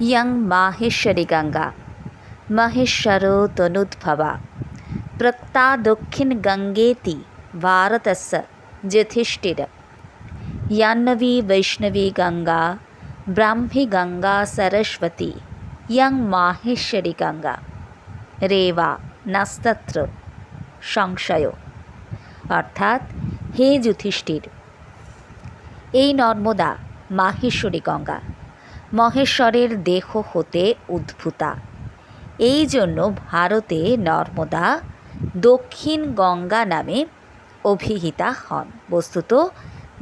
Young Maheshwari Ganga Maheshwar তনুদ্ভবা প্রক্তা দক্ষিণ গঙ্গেতি ভারতস্য যথিষ্ঠির यान्नवी वैष्णवी गङ्गा ब्राह्मी गङ्गा सरस्वती यं माहेश्वरी गङ्गा রেবা নাস্তত্র সংশয় অর্থাৎ হে যুধিষ্ঠির এই নর্মদা মাহেশ্বরী গঙ্গা মহেশ্বরের দেহ হতে উদ্ভূতা। এই জন্য ভারতে নর্মদা দক্ষিণ গঙ্গা নামে অভিহিতা হন। বস্তুত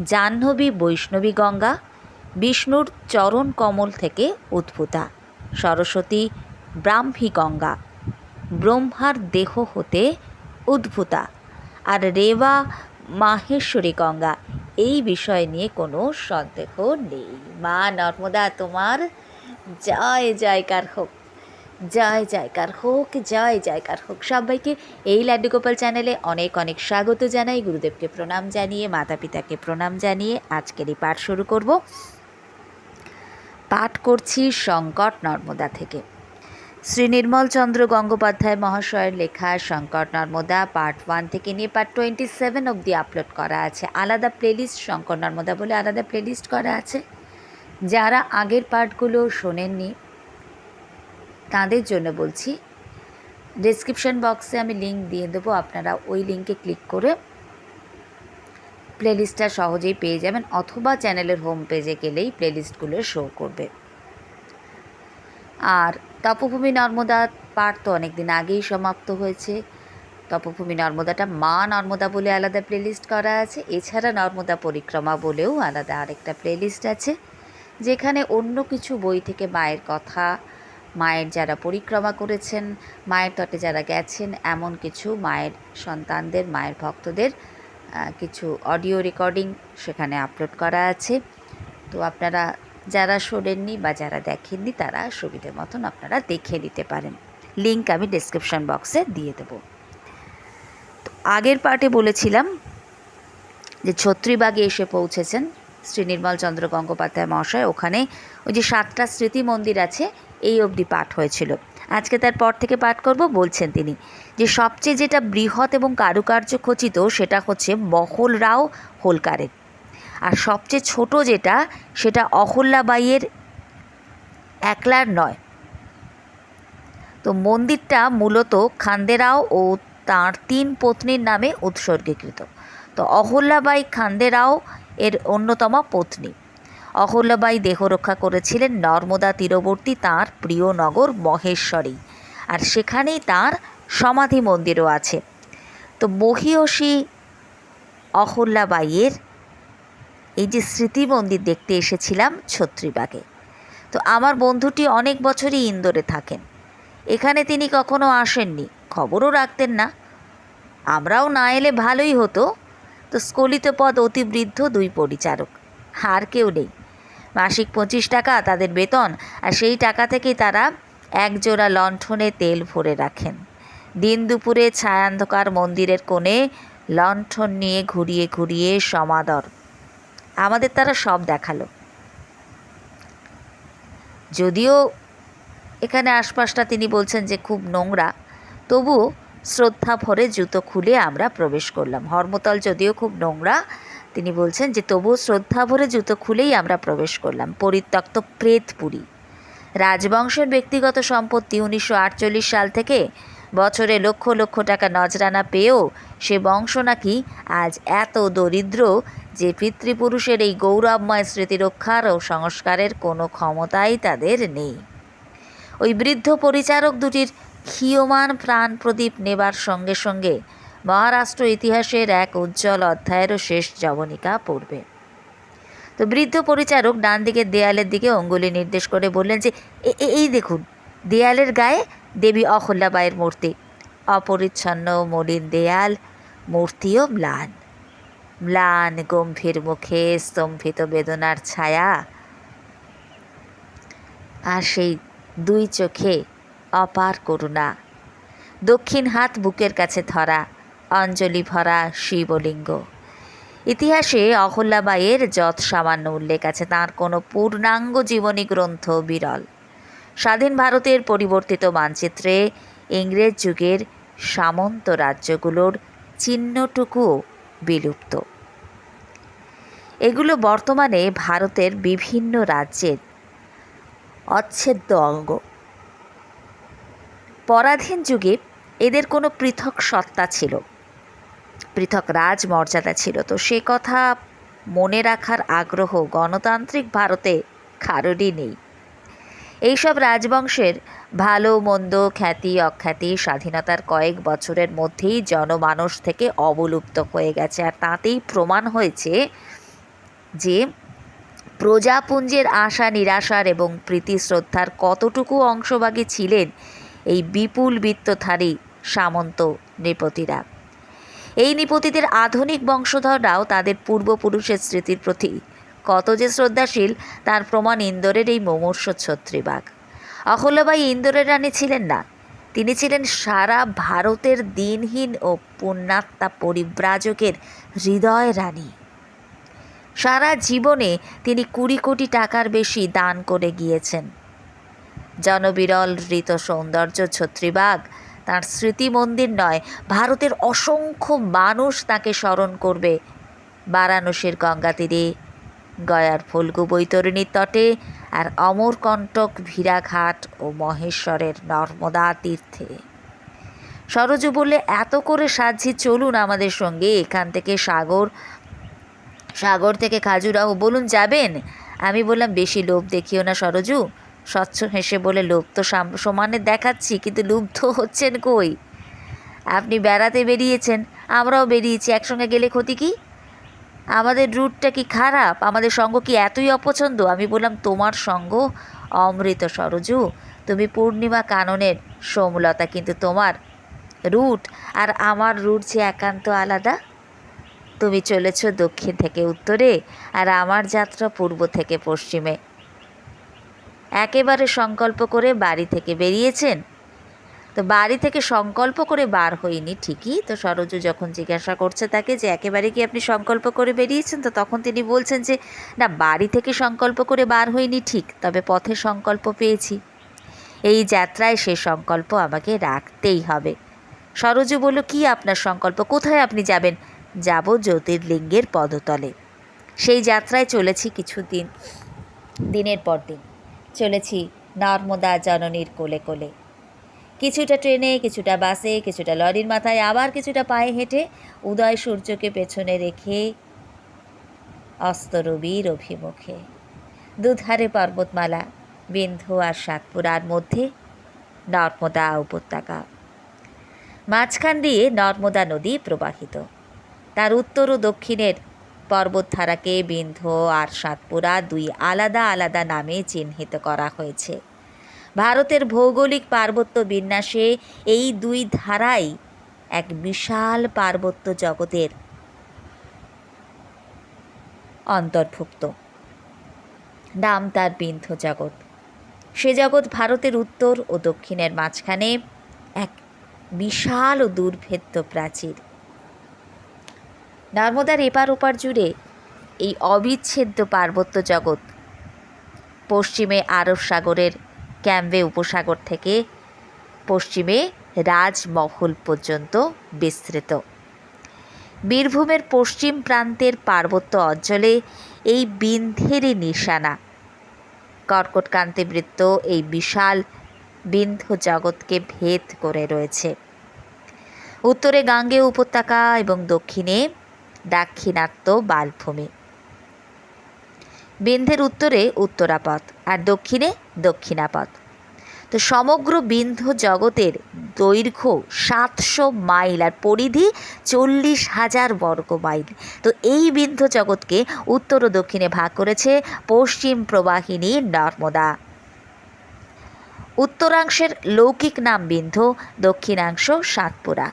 জাহ্নবী, বৈষ্ণবী গঙ্গা বিষ্ণুর চরণ কমল থেকে উদ্ভূতা। সরস্বতী ব্রাহ্মী গঙ্গা ব্রহ্মার দেহ হতে উদ্ভূতা। আর রেবা মাহেশ্বরী গঙ্গা এই বিষয় নিয়ে কোনো সন্দেহ নেই। মা নর্মদা, তোমার জয়, জয়কার হোক। জয়, জয়কার হোক, জয়, জয়কার হোক। সবাইকে এই লাড্ডু গোপাল চ্যানেলে অনেক অনেক স্বাগত জানাই। গুরুদেবকে প্রণাম জানিয়ে মাতা পিতাকে প্রণাম জানিয়ে আজকের এই পাঠ শুরু করব। পাঠ করছি সংকট নর্মদা থেকে। শ্রী নির্মল চন্দ্র গঙ্গোপাধ্যায় মহাশয়ের লেখা শঙ্কর নর্মদা পার্ট ওয়ান থেকে নিয়ে পার্ট টোয়েন্টি সেভেন অবধি আপলোড করা আছে। আলাদা প্লেলিস্ট শঙ্কর নর্মদা বলে আলাদা প্লেলিস্ট করা আছে। যারা আগের পার্টগুলো শোনেননি, তাদের জন্য বলছি ডিসক্রিপশন বক্সে আমি লিঙ্ক দিয়ে দেবো। আপনারা ওই লিঙ্কে ক্লিক করে প্লেলিস্টটা সহজেই পেয়ে যাবেন, অথবা চ্যানেলের হোম পেজে গেলেই প্লেলিস্টগুলো শো করবে। আর তপভূমি নর্মদা পাঠ তো অনেক দিন আগেই সমাপ্ত হয়েছে। তপভূমি নর্মদাটা মা নর্মদা বলে আলাদা প্লেলিস্ট করা আছে। এছাড়া নর্মদা পরিক্রমা বলেও আলাদা আরেকটা প্লেলিস্ট আছে। যেখানে অন্য কিছু বই থেকে মায়ের কথা, মায়ের যারা পরিক্রমা করেছেন, মায়ের তটে যারা গেছেন, এমন কিছু মায়ের সন্তানদের, মায়ের ভক্তদের কিছু অডিও রেকর্ডিং সেখানে আপলোড করা আছে। তো আপনারা যারা শোনেননি বা যারা দেখেননি, তারা সুবিধে মতন আপনারা দেখে নিতে পারেন। লিঙ্ক আমি ডিসক্রিপশন বক্সে দিয়ে দেবো। তো আগের পার্টে বলেছিলাম যে ছত্রিবাগে এসে পৌঁছেছেন শ্রী নির্মল চন্দ্র গঙ্গোপাধ্যায় মহাশয়। ওখানে ওই যে সাতটা স্মৃতি মন্দির আছে, এই অবধি পাঠ হয়েছিল। আজকে তার পর থেকে পাঠ করব, বলছেন তিনি যে সবচেয়ে যেটা বৃহৎ এবং কারুকার্য খচিত সেটা হচ্ছে মহল রাও হোলকারের আর সবচেয়ে ছোট যেটা, সেটা অহল্যাবাইয়ের একলার নয়। তো মন্দিরটা মূলত খান্দেরাও ও তাঁর তিন পত্নীর নামে উৎসর্গীকৃত। তো অহল্যাবাই খান্দেরাও এর অন্যতম পত্নী। অহল্যাবাই দেহ রক্ষা করেছিলেন নর্মদা তীরবর্তী তাঁর প্রিয় নগর মহেশ্বরী। আর সেখানেই তাঁর সমাধি মন্দিরও আছে। তো মহিয়সী অহল্যাবাইয়ের এই যে স্মৃতি মন্দির দেখতে এসেছিলাম ছত্রিবাগে। তো আমার বন্ধুটি অনেক বছরই ইন্দোরে থাকেন। এখানে তিনি কখনো আসেননি, খবরও রাখতেন না। আমরাও না এলে ভালোই হতো। তো স্খলিত পদ অতি বৃদ্ধ দুই পরিচারক, আর কেউ নেই। মাসিক পঁচিশ টাকা তাদের বেতন, আর সেই টাকা থেকেই তারা একজোড়া লণ্ঠনে তেল ভরে রাখেন। দিন দুপুরে ছায়ান্ধকার মন্দিরের কোণে লণ্ঠন নিয়ে ঘুরিয়ে ঘুরিয়ে সমাদর আমাদের তারা সব দেখাল। যদিও এখানে আশপাশটা তিনি বলছেন যে খুব নোংরা, তবুও শ্রদ্ধা ভরে জুতো খুলে আমরা প্রবেশ করলাম। হর্মতল যদিও খুব নোংরা, তিনি বলছেন যে তবুও শ্রদ্ধা ভরে জুতো খুলেই আমরা প্রবেশ করলাম। পরিত্যক্ত প্রেতপুরী। রাজবংশের ব্যক্তিগত সম্পত্তি উনিশশো আটচল্লিশ সাল থেকে বছরে লক্ষ লক্ষ টাকা নজরানা পেয়েও সে বংশ নাকি আজ এত দরিদ্র যে পিতৃপুরুষের এই গৌরবময় স্মৃতি রক্ষার ও সংস্কারের কোনো ক্ষমতাই তাদের নেই। ওই বৃদ্ধ পরিচারক দুটির ক্ষীয়মান প্রাণ প্রদীপ নেবার সঙ্গে সঙ্গে মহারাষ্ট্র ইতিহাসের এক উজ্জ্বল অধ্যায়েরও শেষ জবনিকা পড়বে। তো বৃদ্ধ পরিচারক ডান দিকের দেয়ালের দিকে অঙ্গুলি নির্দেশ করে বললেন যে এই দেখুন, দেয়ালের গায়ে দেবী অহল্যাবাইয়ের মূর্তি, অপরিচ্ছন্ন মলিন দেয়াল মূর্তিও ম্লান। ম্লান গম্ভীর মুখে স্তম্ভিত বেদনার ছায়া। আর সেই দুই চোখে অপার করুণা। দক্ষিণ হাত বুকের কাছে ধরা, অঞ্জলি ভরা শিবলিঙ্গ। ইতিহাসে অহল্যাবাইয়ের যৎ সামান্য উল্লেখ আছে, তাঁর কোনো পূর্ণাঙ্গ জীবনী গ্রন্থ বিরল। স্বাধীন ভারতের পরিবর্তিত মানচিত্রে ইংরেজ যুগের সামন্ত রাজ্যগুলোর চিহ্নটুকুও বিলুপ্ত। এগুলো বর্তমানে ভারতের বিভিন্ন রাজ্যের অচ্ছেদ্য অঙ্গ। পরাধীন যুগে এদের কোনো পৃথক সত্তা ছিল, পৃথক রাজমর্যাদা ছিল। তো সে কথা মনে রাখার আগ্রহ গণতান্ত্রিক ভারতে কারোরই নেই। এইসব রাজবংশের ভালো, মন্দ, খ্যাতি, অখ্যাতি স্বাধীনতার কয়েক বছরের মধ্যেই জনমানস থেকে অবলুপ্ত হয়ে গেছে। আর তাতেই প্রমাণ হয়েছে যে প্রজাপুঞ্জের আশা, নিরাশার এবং প্রীতিশ্রদ্ধার কতটুকু অংশভাগী ছিলেন এই বিপুল বৃত্তধারী সামন্ত নৃপতিরা এই নৃপতিদের আধুনিক বংশধররাও তাদের পূর্বপুরুষের স্মৃতির প্রতি কত যে শ্রদ্ধাশীল, তার প্রমাণ ইন্দোরের এই মুমূর্ষ ছত্রীবাগ। অহল্যবাই ইন্দোরের রানী ছিলেন না। তিনি ছিলেন সারা ভারতের দিনহীন ও পুণ্যাত্মা পরিব্রাজকের হৃদয় রানী। সারা জীবনে তিনি কুড়ি কোটি টাকার বেশি দান করে গিয়েছেন। জনবিরল ঋত সৌন্দর্য ছত্রিবাগ, তার স্মৃতি মন্দির নয়, ভারতের অসংখ্য মানুষ তাকে স্মরণ করবে। বারাণসীর গঙ্গা তীরে গয়ার ফল্গু বৈতরণীর তটে আর অমরকণ্টক ভীরাঘাট ও মহেশ্বরের নর্মদা তীর্থে। সরজু বললে এত করে সাজছি, চলুন আমাদের সঙ্গে এখান থেকে সাগর সাগর থেকে খাজুরাহো বলুন যাবেন? আমি বললাম, বেশি লোভ দেখিও না সরজু। স্বচ্ছ হেসে বলে, লোভ তো সাম- সমানে দেখাচ্ছি, কিন্তু লুব্ধ হচ্ছেন কই? আপনি বেড়াতে বেরিয়েছেন, আমরাও বেরিয়েছি, একসঙ্গে গেলে ক্ষতি কি? আমাদের রুটটা কি খারাপ? আমাদের সঙ্গ কি এতই অপছন্দ? আমি বললাম, তোমার সঙ্গ অমৃত সরজু। তুমি পূর্ণিমা কাননের সোমলতা, কিন্তু তোমার রুট আর আমার রুট যে একান্ত আলাদা। তুমি চলেছ দক্ষিণ থেকে উত্তরে আর আমার যাত্রা পূর্ব থেকে পশ্চিমে। একেবারে সংকল্প করে বাড়ি থেকে বেরিয়েছেন তো বাড়ি থেকে সংকল্প করে বার হইনি ঠিকই। তো সরোজ যখন জিজ্ঞাসা করছে তাকে যে একেবারে কি আপনি সংকল্প করে বেরিয়েছেন, তো তখন তিনি বলছেন যে, না, বাড়ি থেকে সংকল্প করে বার হইনি ঠিক, তবে পথে সংকল্প পেয়েছি। এই যাত্রায় সে সংকল্প আমাকে রাখতেই হবে। সরোজ বলল, কি আপনার সংকল্প? কোথায় আপনি যাবেন? যাব জ্যোতির্লিঙ্গের পদতলে। সেই যাত্রায় চলেছি কিছুদিন, দিনের পর দিন। চলেছি নর্মদা জননীর কোলে কোলে। কিছুটা ট্রেনে, কিছুটা বাসে, কিছুটা লরির মাথায়, আবার কিছুটা পায়ে হেঁটে উদয় সূর্যকে পেছনে রেখে অস্তরবীর অভিমুখে। দুধারে পর্বতমালা, বিন্ধু আর সাতপুরার মধ্যে নর্মদা উপত্যকা। মাঝখান দিয়ে নর্মদা নদী প্রবাহিত। তার উত্তর ও দক্ষিণের পর্বতধারাকে বিন্ধ্য আর সাতপুরা দুই আলাদা আলাদা নামে চিহ্নিত করা হয়েছে। ভারতের ভৌগোলিক পার্বত্য বিন্যাসে এই দুই ধারাই এক বিশাল পার্বত্য জগতের অন্তর্ভুক্ত। নাম তার বিন্ধ্য জগৎ। সে জগৎ ভারতের উত্তর ও দক্ষিণের মাঝখানে এক বিশাল ও দুর্ভেদ্য প্রাচীর। নর্মদার এপার ওপার জুড়ে এই অবিচ্ছেদ্য পার্বত্য জগৎ পশ্চিমে আরব সাগরের ক্যাম্বে উপসাগর থেকে পশ্চিমে রাজমহল পর্যন্ত বিস্তৃত। বীরভূমের পশ্চিম প্রান্তের পার্বত্য অঞ্চলে এই বিন্ধেরই নিশানা। কর্কটকান্তি বৃত্ত এই বিশাল বিন্ধ জগৎকে ভেদ করে রয়েছে। উত্তরে গাঙ্গে উপত্যকা এবং দক্ষিণে দাক্ষিণাত্য বালভূমি। বিন্ধ্যের উত্তরে উত্তরাপথ আর দক্ষিণে দক্ষিণাপথ। তো সমগ্র বিন্ধ জগতের দৈর্ঘ্য সাতশো মাইল আর পরিধি চল্লিশ হাজার বর্গ মাইল। তো এই বিন্ধ জগৎকে উত্তর ও দক্ষিণে ভাগ করেছে পশ্চিম প্রবাহিনী নর্মদা। উত্তরাংশের লৌকিক নাম বিন্ধ দক্ষিণাংশ সাতপুরা।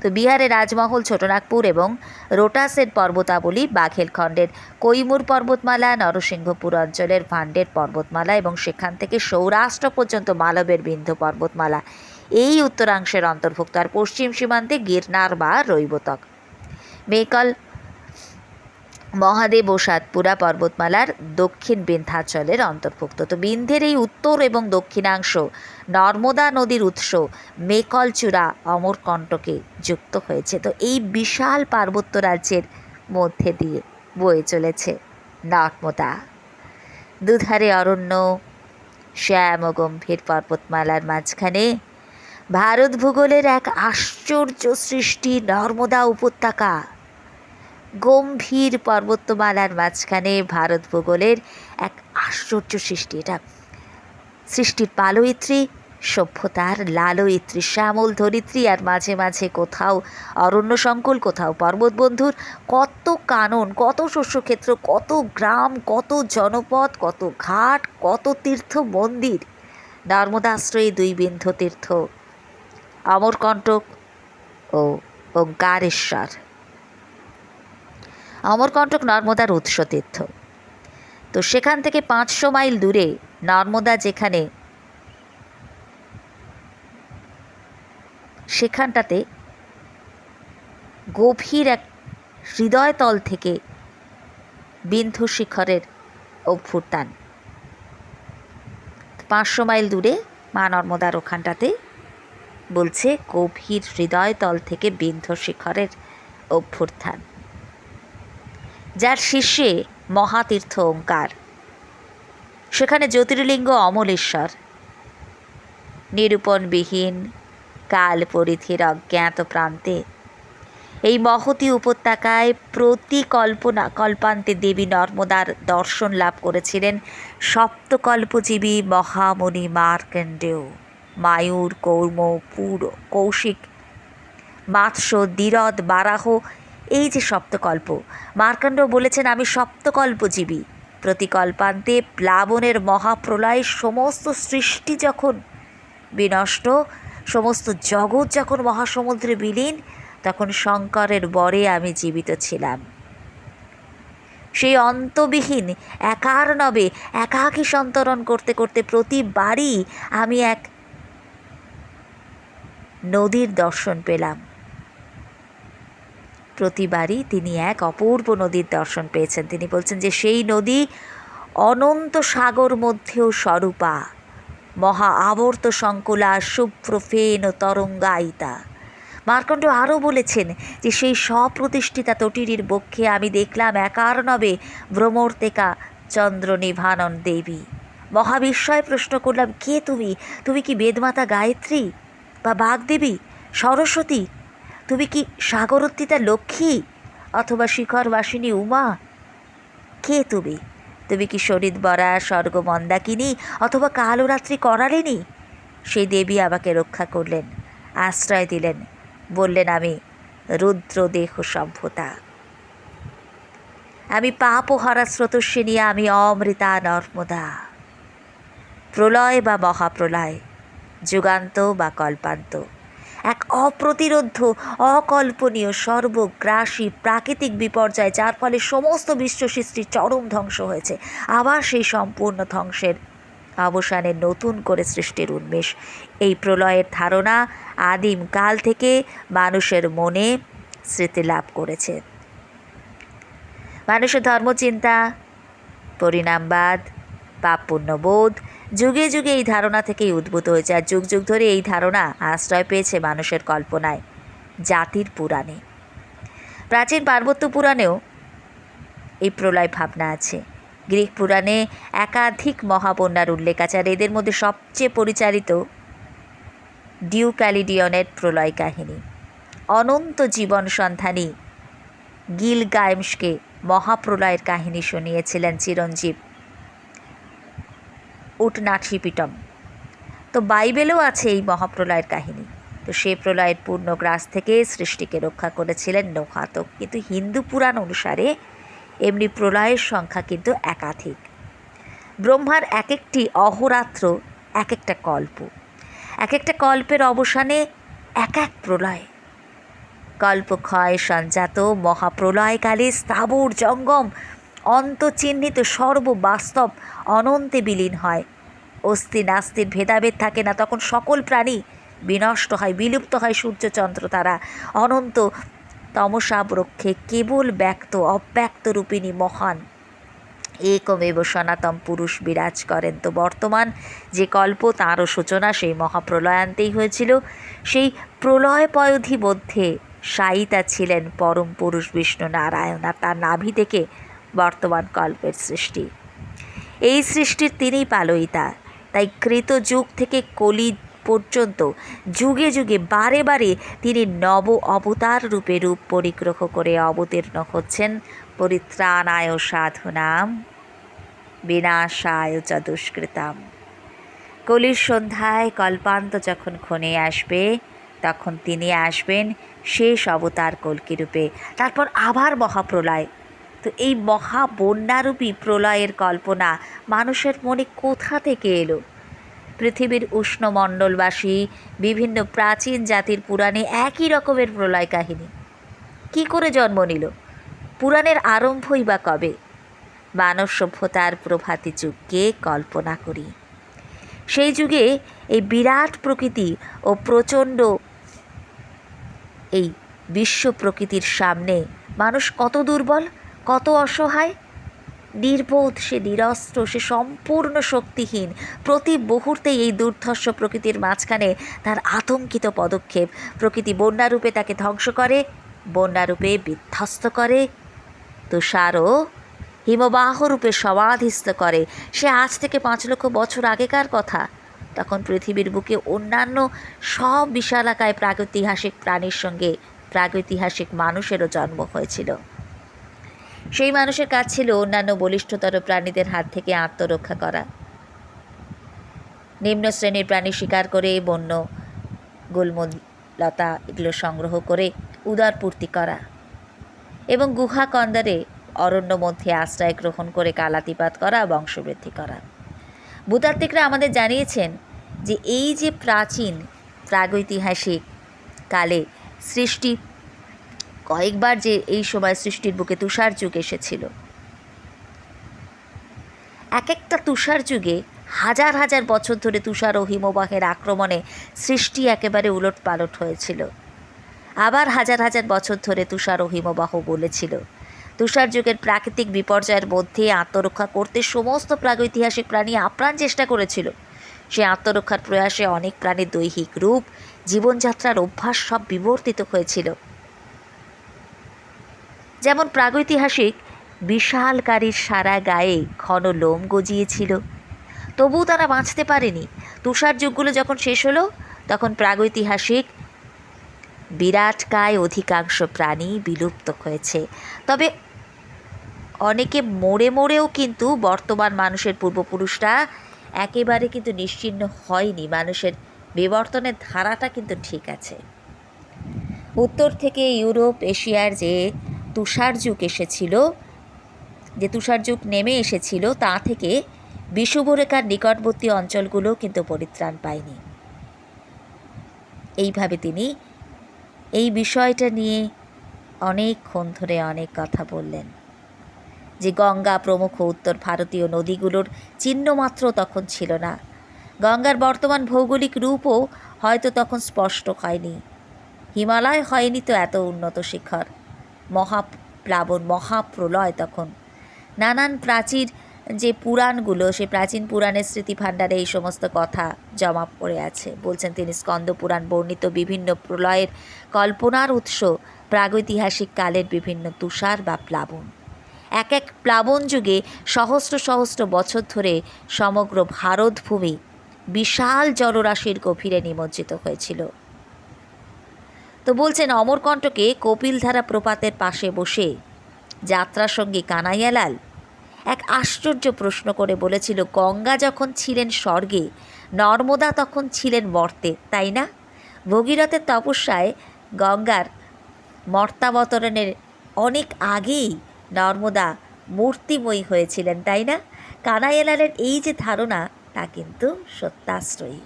তো বিহারে রাজমহল ছোটনাগপুর এবং রোটাসের পর্বতাবলী বাঘেলখণ্ডের কৈমুর পর্বতমালা, নরসিংহপুর অঞ্চলের ভান্ডের পর্বতমালা এবং সেখান থেকে সৌরাষ্ট্র পর্যন্ত মালবের বিন্ধু পর্বতমালা। এই উত্তরাংশের অন্তর্ভুক্ত আর পশ্চিম সীমান্তে গিরনার বা রৈবতক। মেকল মহাদেব ও সাতপুরা পর্বতমালার দক্ষিণ বিন্ধ্যাচলের অন্তর্ভুক্ত। তো বিন্ধ্যের এই উত্তর এবং দক্ষিণাংশ নর্মদা নদীর উৎস মেকলচূড়া অমরকণ্টকে যুক্ত হয়েছে। তো এই বিশাল পার্বত্য রাজ্যের মধ্যে দিয়ে বয়ে চলেছে নর্মদা। দুধারে অরণ্য, শ্যাম গম্ভীর পর্বতমালার মাঝখানে ভারত ভূগোলের এক আশ্চর্য সৃষ্টি নর্মদা উপত্যকা। গম্ভীর পর্বতমালার মাঝখানে ভারত ভূগোলের এক আশ্চর্য সৃষ্টি এটা। সৃষ্টির পালয়িত্রী, সভ্যতার লালয়িত্রী, শ্যামল ধরিত্রী, আর মাঝে মাঝে কোথাও অরণ্য সংকুল, কোথাও পর্বতবন্ধুর কত কানন, কত শস্যক্ষেত্র, কত গ্রাম, কত জনপদ, কত ঘাট, কত তীর্থ মন্দির। নর্মদাশ্রয়ী দুই বিন্ধ তীর্থ, অমরকণ্টক ও ওঙ্কারেশ্বর অমরকণ্টক নর্মদার উৎস তীর্থ। তো সেখান থেকে পাঁচশো মাইল দূরে নর্মদা যেখানে সেখানটাতে গভীর এক হৃদয়তল থেকে বিন্ধু শিখরের অভ্যুত্থান। পাঁচশো মাইল দূরে মা নর্মদার ওখানটাতে বলছে গভীর হৃদয়তল থেকে বিন্ধু শিখরের অভ্যুত্থান। যার শীর্ষে মহাতীর্থ ওঙ্কার। সেখানে জ্যোতির্লিঙ্গ অমলেশ্বর। নিরূপণবিহীন কাল পরিধির অজ্ঞাত প্রান্তে এই মহতি উপত্যকায় প্রতি কল্পনা কল্পান্তে দেবী নর্মদার দর্শন লাভ করেছিলেন সপ্তকল্পজীবী মহামণি মার্কণ্ডেয়। মায়ুর, কৌর্ম, পুর, কৌশিক, মাৎস্য দ্বিরদ বারাহ এই যে সপ্তকল্প। মার্কণ্ড বলেছেন, আমি সপ্তকল্পজীবী। প্রতিকল্পান্তে প্লাবনের মহাপ্রলয় সমস্ত সৃষ্টি যখন বিনষ্ট, সমস্ত জগৎ যখন মহাসমুদ্রে বিলীন, তখন শঙ্করের বরে আমি জীবিত ছিলাম। সেই অন্তবিহীন একার নবে একাকী সন্তরণ করতে করতে প্রতিবারই আমি এক নদীর দর্শন পেলাম। প্রতিবারই তিনি এক অপূর্ব নদীর দর্শন পেয়েছেন। তিনি বলছেন যে সেই নদী অনন্ত সাগর মধ্যেও স্বরূপা, মহা আবর্ত সংকুলা শুভ্র ফেন ও তরঙ্গায়িতা। মার্কণ্ড আরও বলেছেন যে সেই স্বপ্রতিষ্ঠিতা তটিনীর বক্ষে আমি দেখলাম একার নবে ভ্রমর্তেকা চন্দ্র নিভানন দেবী। মহাবিস্ময় প্রশ্ন করলাম, কে তুমি? তুমি কি বেদমাতা গায়ত্রী বা বাগদেবী? সরস্বতী? তুমি কি সাগরোত্তিতা লক্ষ্মী অথবা শিখরবাসিনী উমা? কে তুমি? তুমি কি শরীর বরা, স্বর্গ মন্দাকিনী অথবা কালরাত্রি করালেনি? সেই দেবী আমাকে রক্ষা করলেন, আশ্রয় দিলেন, বললেন আমি রুদ্র দেহ সভ্যতা। আমি পাপ ও হরা স্রোতস্বিনী আমি অমৃতা নর্মদা। প্রলয় বা মহাপ্রলয়, যুগান্ত বা কল্পান্ত। এক অপ্রতিরোধ্য, অকল্পনীয়, সর্বগ্রাসী, প্রাকৃতিক বিপর্যয়, যার ফলে সমস্ত বিশ্ব সৃষ্টির চরম ধ্বংস হয়েছে। আবার সেই সম্পূর্ণ ধ্বংসের অবসানে নতুন করে সৃষ্টির উন্মেষ। এই প্রলয়ের ধারণা আদিম কাল থেকে মানুষের মনে স্মৃতি লাভ করেছে। মানুষের ধর্মচিন্তা, পরিণামবাদ পাপ পুণ্যবোধ যুগে যুগে এই ধারণা থেকেই উদ্ভূত হয়েছে আর যুগ যুগ ধরে এই ধারণা আশ্রয় পেয়েছে মানুষের কল্পনায়, জাতির পুরাণে। প্রাচীন পার্বত্য পুরাণেও এই প্রলয় ভাবনা আছে। গ্রিক পুরাণে একাধিক মহাবন্যার উল্লেখ আছে আর এদের মধ্যে সবচেয়ে পরিচালিত ডিউক্যালিডিয়নের প্রলয় কাহিনী। অনন্ত জীবন সন্ধানী গিল গায়েমসকে মহাপ্রলয়ের কাহিনী শুনিয়েছিলেন চিরঞ্জীব। উটনাঠিপিটম তো বাইবেলেও আছে এই মহাপ্রলয়ের কাহিনী। তো সে প্রলয়ের পূর্ণ গ্রাস থেকে সৃষ্টিকে রক্ষা করেছিলেন নৌহাতক কিন্তু হিন্দু পুরাণ অনুসারে এমনি প্রলয়ের সংখ্যা কিন্তু একাধিক। ব্রহ্মার এক একটি অহরাত্র এক একটা কল্প। এক একটা কল্পের অবসানে এক এক প্রলয়। কল্পক্ষয়, সঞ্জাত, মহাপ্রলয়কালে স্থাবর জঙ্গম অন্তচিহ্নিত সর্ববাস্তব অনন্তে বিলীন হয়। অস্থি নাস্তির ভেদাভেদ থাকে না, তখন সকল প্রাণী বিনষ্ট হয়, বিলুপ্ত হয় সূর্যচন্দ্র তারা অনন্ত তমসা বৃক্ষে কেবল ব্যক্ত, অব্যক্ত রূপিণী মহান। একমেব সনাতন পুরুষ বিরাজ করেন তো বর্তমান। যে কল্প, তাঁরও সূচনা সেই মহাপ্রলয়ান্তেই হয়েছিল। সেই প্রলয় পয়োধি মধ্যে সাইতা ছিলেন পরম পুরুষ বিষ্ণু নারায়ণ, আর তার নাভি থেকে বর্তমান কল্পের সৃষ্টি। এই সৃষ্টির তিনিই পালয়িতা। তাই কৃত যুগ থেকে কলি পর্যন্ত যুগে যুগে বারে বারে তিনি নব অবতার রূপে রূপ পরিগ্রহ করে অবতীর্ণ হচ্ছেন। পরিত্রাণায় সাধুনাম, বিনাশায় চ দুষ্কৃতাম। কলির সন্ধ্যায় কল্পান্ত যখন ক্ষণে আসবে, তখন তিনি আসবেন শেষ অবতার কল্কি রূপে। তারপর আবার মহাপ্রলয় তো এই মহা বন্যারূপী প্রলয়ের কল্পনা মানুষের মনে কোথা থেকে এলো? পৃথিবীর উষ্ণমণ্ডলবাসী, বিভিন্ন প্রাচীন জাতির পুরাণে একই রকমের প্রলয় কাহিনী। কি করে জন্ম নিল? পুরাণের আরম্ভই বা কবে? মানব সভ্যতার প্রভাতী যুগকে কল্পনা করি। সেই যুগে এই বিরাট প্রকৃতি ও প্রচণ্ড এই বিশ্ব প্রকৃতির সামনে মানুষ কত দুর্বল? কত অসহায়? নির্বোধ সে নিরস্ত্র, সে সম্পূর্ণ শক্তিহীন। প্রতি মুহূর্তে এই দুর্ধর্ষ প্রকৃতির মাঝখানে তার আতঙ্কিত পদক্ষেপ। প্রকৃতি বন্যারূপে তাকে ধ্বংস করে, বন্যারূপে বিধ্বস্ত করে। তুষারও হিমবাহ রূপে সমাধিস্থ করে। সে আজ থেকে পাঁচ লক্ষ বছর আগেকার কথা। তখন পৃথিবীর বুকে অন্যান্য সব বিশালাকায় প্রাগৈতিহাসিক প্রাণীর সঙ্গে প্রাগৈতিহাসিক মানুষেরও জন্ম হয়েছিল। সেই মানুষের কাজ ছিল অন্যান্য বলিষ্ঠতর প্রাণীদের হাত থেকে আত্মরক্ষা করা। নিম্ন শ্রেণির প্রাণী শিকার করে বন্য, গুলমলতা এগুলো সংগ্রহ করে উদার পূর্তি করা এবং গুহা কন্দারে অরণ্য মধ্যে আশ্রয় গ্রহণ করে কালাতিপাত করা, বংশবৃদ্ধি করা। ভূতাত্ত্বিকরা আমাদের জানিয়েছেন যে এই যে প্রাচীন প্রাগৈতিহাসিক কালে সৃষ্টি কয়েকবার যে এই সময় সৃষ্টির বুকে তুষার যুগ এসেছিল। এক একটা তুষার যুগে হাজার হাজার বছর ধরে তুষার ও হিমবাহের আক্রমণে সৃষ্টি একেবারে উলট পালট হয়েছিল। আবার হাজার হাজার বছর ধরে তুষার ও হিমবাহ বলেছিল। তুষার যুগের প্রাকৃতিক বিপর্যয়ের মধ্যে আত্মরক্ষা করতে সমস্ত প্রাগৈতিহাসিক প্রাণী আপ্রাণ চেষ্টা করেছিল। সে আত্মরক্ষার প্রয়াসে অনেক প্রাণীর দৈহিক রূপ, জীবনযাত্রার অভ্যাস সব বিবর্তিত হয়েছিল। যেমন প্রাগৈতিহাসিক বিশালকারীর সারা গায়ে ঘন লোম গজিয়েছিল। তবুও তারা বাঁচতে পারেনি। তুষার যুগগুলো যখন শেষ হলো, তখন প্রাগৈতিহাসিক বিরাটকায় অধিকাংশ প্রাণী বিলুপ্ত হয়েছে। তবে অনেকে মরে মরেও কিন্তু বর্তমান মানুষের পূর্বপুরুষরা একেবারে কিন্তু নিশ্চিহ্ন হয়নি। মানুষের বিবর্তনের ধারাটা কিন্তু ঠিক আছে। উত্তর থেকে ইউরোপ, এশিয়ার যে তুষার যুগ এসেছিল। যে তুষার যুগ নেমে এসেছিল, তা থেকে বিষুবরেখার নিকটবর্তী অঞ্চলগুলো কিন্তু পরিত্রাণ পায়নি। এইভাবে তিনি এই বিষয়টা নিয়ে অনেকক্ষণ ধরে অনেক কথা বললেন। যে গঙ্গা প্রমুখ উত্তর ভারতীয় নদীগুলোর চিহ্নমাত্র তখন ছিল না। গঙ্গার বর্তমান ভৌগোলিক রূপও হয়তো তখন স্পষ্ট হয়নি। হিমালয় হয়নি তো এত উন্নত শিখর। মহাপ্লাবন, মহাপ্রলয় তখন। নানান প্রাচীর যে পুরাণগুলো, সে প্রাচীন পুরাণের স্মৃতি ভাণ্ডারে এই সমস্ত কথা জমা পড়ে আছে। বলছেন তিনি, স্কন্দ পুরাণ বর্ণিত বিভিন্ন প্রলয়ের কল্পনার উৎস প্রাগৈতিহাসিক কালের বিভিন্ন তুষার বা প্লাবন। এক এক প্লাবন যুগে সহস্র সহস্র বছর ধরে সমগ্র ভারতভূমি বিশাল জলরাশির গভীরে নিমজ্জিত হয়েছিল। তো বলছেন অমরকণ্টকে কপিলধারা প্রপাতের পাশে বসে। যাত্রার সঙ্গী কানাইয়ালাল এক আশ্চর্য প্রশ্ন করে বলেছিল, গঙ্গা যখন ছিলেন স্বর্গে, নর্মদা তখন ছিলেন মর্তে, তাই না? ভগীরথের তপস্যায় গঙ্গার মর্তাবতরণের অনেক আগেই নর্মদা মূর্তিময়ী হয়েছিলেন, তাই না? কানাইয়ালালের এই যে ধারণা, তা কিন্তু সত্যাশ্রয়ী।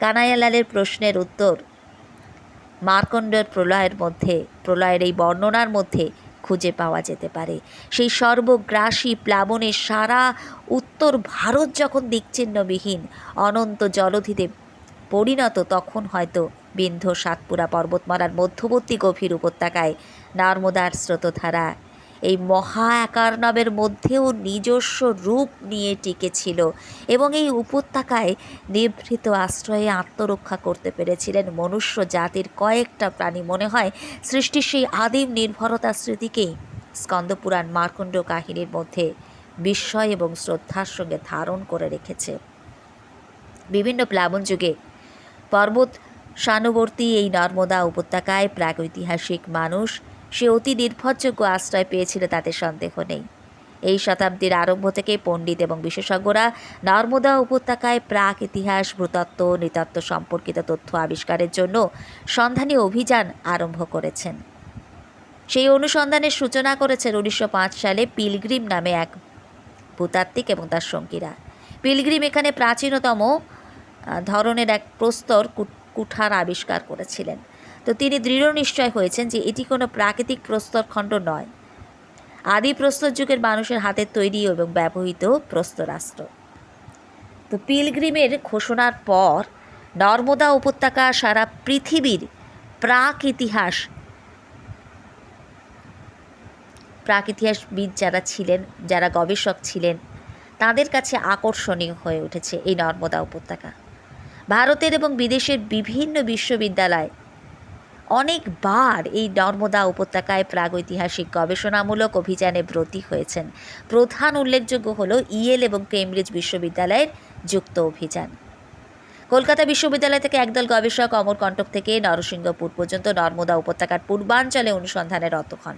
কানাইয়ালালের প্রশ্নের উত্তর মার্কণ্ডের প্রলয়ের মধ্যে, প্রলয়ের এই বর্ণনার মধ্যে খুঁজে পাওয়া যেতে পারে। সেই সর্বগ্রাসী প্লাবনে সারা উত্তর ভারত যখন দিকচিহ্নবিহীন, অনন্ত জলধিতে পরিণত, তখন হয়তো বিন্ধ্য সাতপুরা পর্বতমালার মধ্যবর্তী গভীর উপত্যকায় নর্মদার স্রোতধারা এই মহা একার্ণবের মধ্যেও নিজস্ব রূপ নিয়ে টিকেছিল এবং এই উপত্যকায় নিভৃত আশ্রয়ে আত্মরক্ষা করতে পেরেছিলেন মনুষ্য জাতির কয়েকটা প্রাণী। মনে হয় সৃষ্টির সেই আদিম নির্ভরতা স্মৃতিকেই স্কন্দপুরাণ মার্কণ্ড কাহিনীর মধ্যে বিস্ময় এবং শ্রদ্ধার সঙ্গে ধারণ করে রেখেছে। বিভিন্ন প্লাবন যুগে পর্বত সানুবর্তী এই নর্মদা উপত্যকায় প্রাগৈতিহাসিক মানুষ সে অতি নির্ভরযোগ্য আশ্রয় পেয়েছিল, তাতে সন্দেহ নেই। এই শতাব্দীর আরম্ভ থেকে পণ্ডিত এবং বিশেষজ্ঞরা নর্মদা উপত্যকায় প্রাক ইতিহাস, ভূতত্ত্ব, নৃতত্ত্ব সম্পর্কিত তথ্য আবিষ্কারের জন্য সন্ধানী অভিযান আরম্ভ করেছেন। সেই অনুসন্ধানের সূচনা করেছেন উনিশশো পাঁচ সালে পিলগ্রিম নামে এক ভূতাত্ত্বিক এবং তার সঙ্গীরা। পিলগ্রিম এখানে প্রাচীনতম ধরনের এক প্রস্তর কুঠার আবিষ্কার করেছিলেন। তো তিনি দৃঢ় নিশ্চয় হয়েছেন যে এটি কোনো প্রাকৃতিক প্রস্তরখণ্ড নয়। আদি প্রস্তর যুগের মানুষের হাতের তৈরি এবং ব্যবহৃত প্রস্তরাস্ত্র। তো পিলগ্রিমের ঘোষণার পর নর্মদা উপত্যকা সারা পৃথিবীর প্রাক ইতিহাস প্রাক ইতিহাসবিদ যারা ছিলেন, যারা গবেষক ছিলেন, তাদের কাছে আকর্ষণীয় হয়ে উঠেছে এই নর্মদা উপত্যকা। ভারতের এবং বিদেশের বিভিন্ন বিশ্ববিদ্যালয় অনেকবার এই নর্মদা উপত্যকায় প্রাগৈতিহাসিক গবেষণামূলক অভিযানে ব্রতী হয়েছেন। প্রধান উল্লেখযোগ্য হল ইয়েল এবং কেমব্রিজ বিশ্ববিদ্যালয়ের যুক্ত অভিযান। কলকাতা বিশ্ববিদ্যালয় থেকে একদল গবেষক অমরকণ্টক থেকে নরসিংহপুর পর্যন্ত নর্মদা উপত্যকার পূর্বাঞ্চলে অনুসন্ধানে রত হন।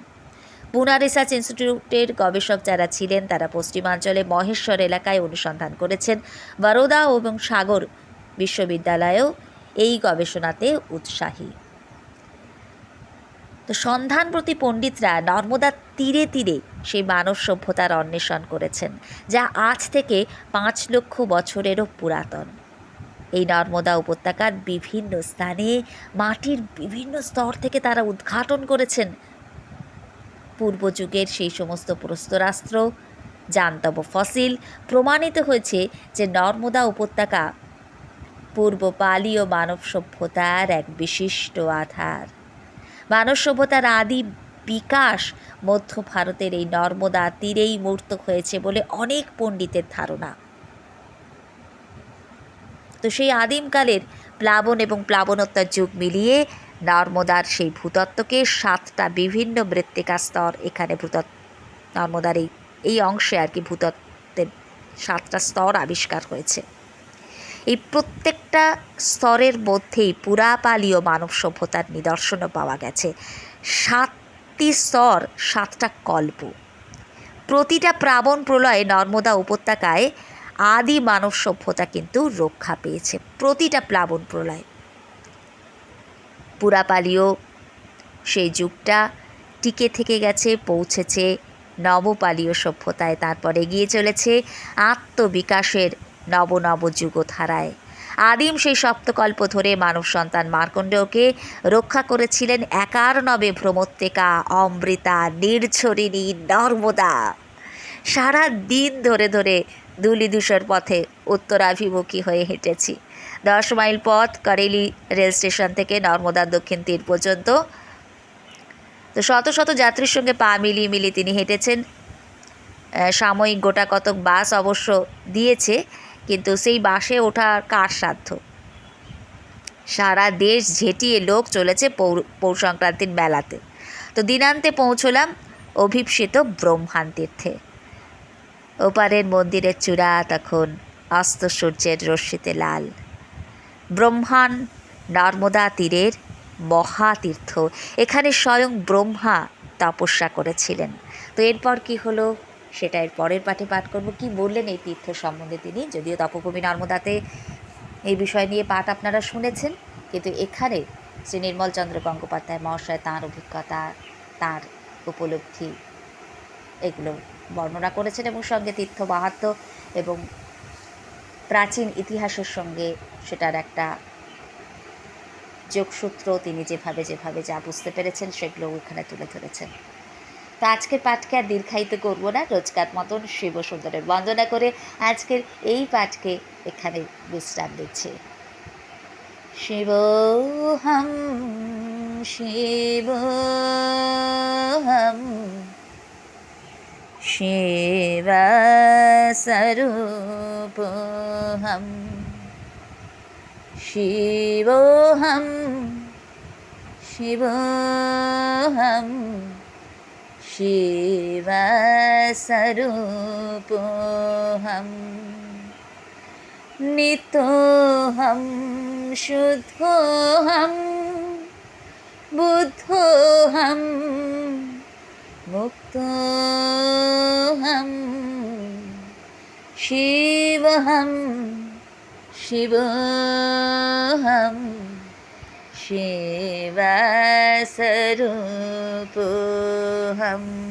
পুনা রিসার্চ ইনস্টিটিউটের গবেষক যারা ছিলেন, তারা পশ্চিমাঞ্চলে মহেশ্বর এলাকায় অনুসন্ধান করেছেন। বরোদা এবং সাগর বিশ্ববিদ্যালয়েও এই গবেষণাতে উৎসাহী। তো সন্ধানপ্রতি পণ্ডিতরা নর্মদার তীরে তীরে সেই মানব সভ্যতার অন্বেষণ করেছেন, যা আজ থেকে পাঁচ লক্ষ বছরেরও পুরাতন। এই নর্মদা উপত্যকার বিভিন্ন স্থানে মাটির বিভিন্ন স্তর থেকে তারা উদ্ঘাটন করেছেন। পূর্বযুগের সেই সমস্ত প্রস্তরাস্ত্র, জান্তব ফসিল, প্রমাণিত হয়েছে যে নর্মদা উপত্যকা পূর্ব পালীয় মানব সভ্যতার এক বিশিষ্ট আধার। মানব সভ্যতার আদি বিকাশ মধ্য ভারতের এই নর্মদা তীরেই মূর্ত হয়েছে বলে অনেক পণ্ডিতের ধারণা। তো সেই আদিমকালের প্লাবন এবং প্লাবনোত্তর যুগ মিলিয়ে নর্মদার সেই ভূতত্ত্বকে সাতটা বিভিন্ন মৃত্তিকা স্তর এখানে ভূতত্ত্ব, নর্মদার এই এই অংশে আর কি ভূতত্ত্বের সাতটা স্তর আবিষ্কার হয়েছে। এই প্রত্যেকটা স্তরের মধ্যেই পুরাপালীয় মানব সভ্যতার নিদর্শনও পাওয়া গেছে। সাতটি স্তর, সাতটা কল্প। প্রতিটা প্লাবন প্রলয়ে নর্মদা উপত্যকায় আদি মানব সভ্যতা কিন্তু রক্ষা পেয়েছে প্রতিটা প্লাবন প্রলয়। পুরাপালীয় সেই যুগটা টিকে থেকে গেছে, পৌঁছেছে নবপালীয় সভ্যতায়, তারপর এগিয়ে চলেছে আত্মবিকাশের নব নব যুগধারায়। আদিম সেই সপ্তকল্প ধরে মানব সন্তান মার্কণ্ডেয়কে রক্ষা করেছিলেন একার নবে ভ্রমত্তেকা অমৃতা নির্ঝরিণী নর্মদা। সারা দিন ধরে ধরে ধূলিধূসর পথে উত্তরাভিমুখী হয়ে হেঁটেছি। দশ মাইল পথ করেলি রেল স্টেশন থেকে নর্মদার দক্ষিণ তীর পর্যন্ত। তো শত শত যাত্রীর সঙ্গে পা মিলিয়ে মিলিয়ে তিনি হেঁটেছেন। সাময়িক গোটা কতক বাস অবশ্য দিয়েছে কিন্তু সেই বাসে ওঠা কার সাধ্য? সারা দেশ ঝেঁটিয়ে লোক চলেছে পৌর সংক্রান্তির মেলাতে। তো দিনান্তে পৌঁছলাম অভিপ্সিত ব্রহ্মাণ তীর্থে ওপারের মন্দিরের চূড়া তখন অস্ত সূর্যের রশ্মিতে লাল। ব্রহ্মাণ নর্মদা তীরের মহাতীর্থ। এখানে স্বয়ং ব্রহ্মা তপস্যা করেছিলেন। তো এরপর কি হলো? সেটা এর পরের পাঠে পাঠ করব। কি বললেন এই তীর্থ সম্বন্ধে তিনি? যদিও তপভূমি নর্মদাতে এই বিষয় নিয়ে পাঠ আপনারা শুনেছেন, কিন্তু এখানে শ্রী নির্মলচন্দ্র গঙ্গোপাধ্যায় মহাশয় তাঁর অভিজ্ঞতা, তাঁর উপলব্ধি, এগুলো বর্ণনা করেছেন এবং সঙ্গে তীর্থ মাহাত্ম এবং প্রাচীন ইতিহাসের সঙ্গে সেটার একটা যোগসূত্র তিনি যেভাবে যেভাবে যা বুঝতে পেরেছেন সেগুলো এখানে তুলে ধরেছেন। তো আজকের পাঠকে আর দীর্ঘায়িত করব না। রোজকার মতন শিব সুন্দরের বন্দনা করে আজকের এই পাঠকে এখানে বিশ্রাম দিচ্ছে। দিচ্ছি হম, শিব হম শিব হম। शिवस्वरूपोऽहं नितोऽहं शुद्धोऽहं बुद्धोऽहं मुक्तोऽहं शिवहं शिवोऽहम् शिवा स्वरूप हम।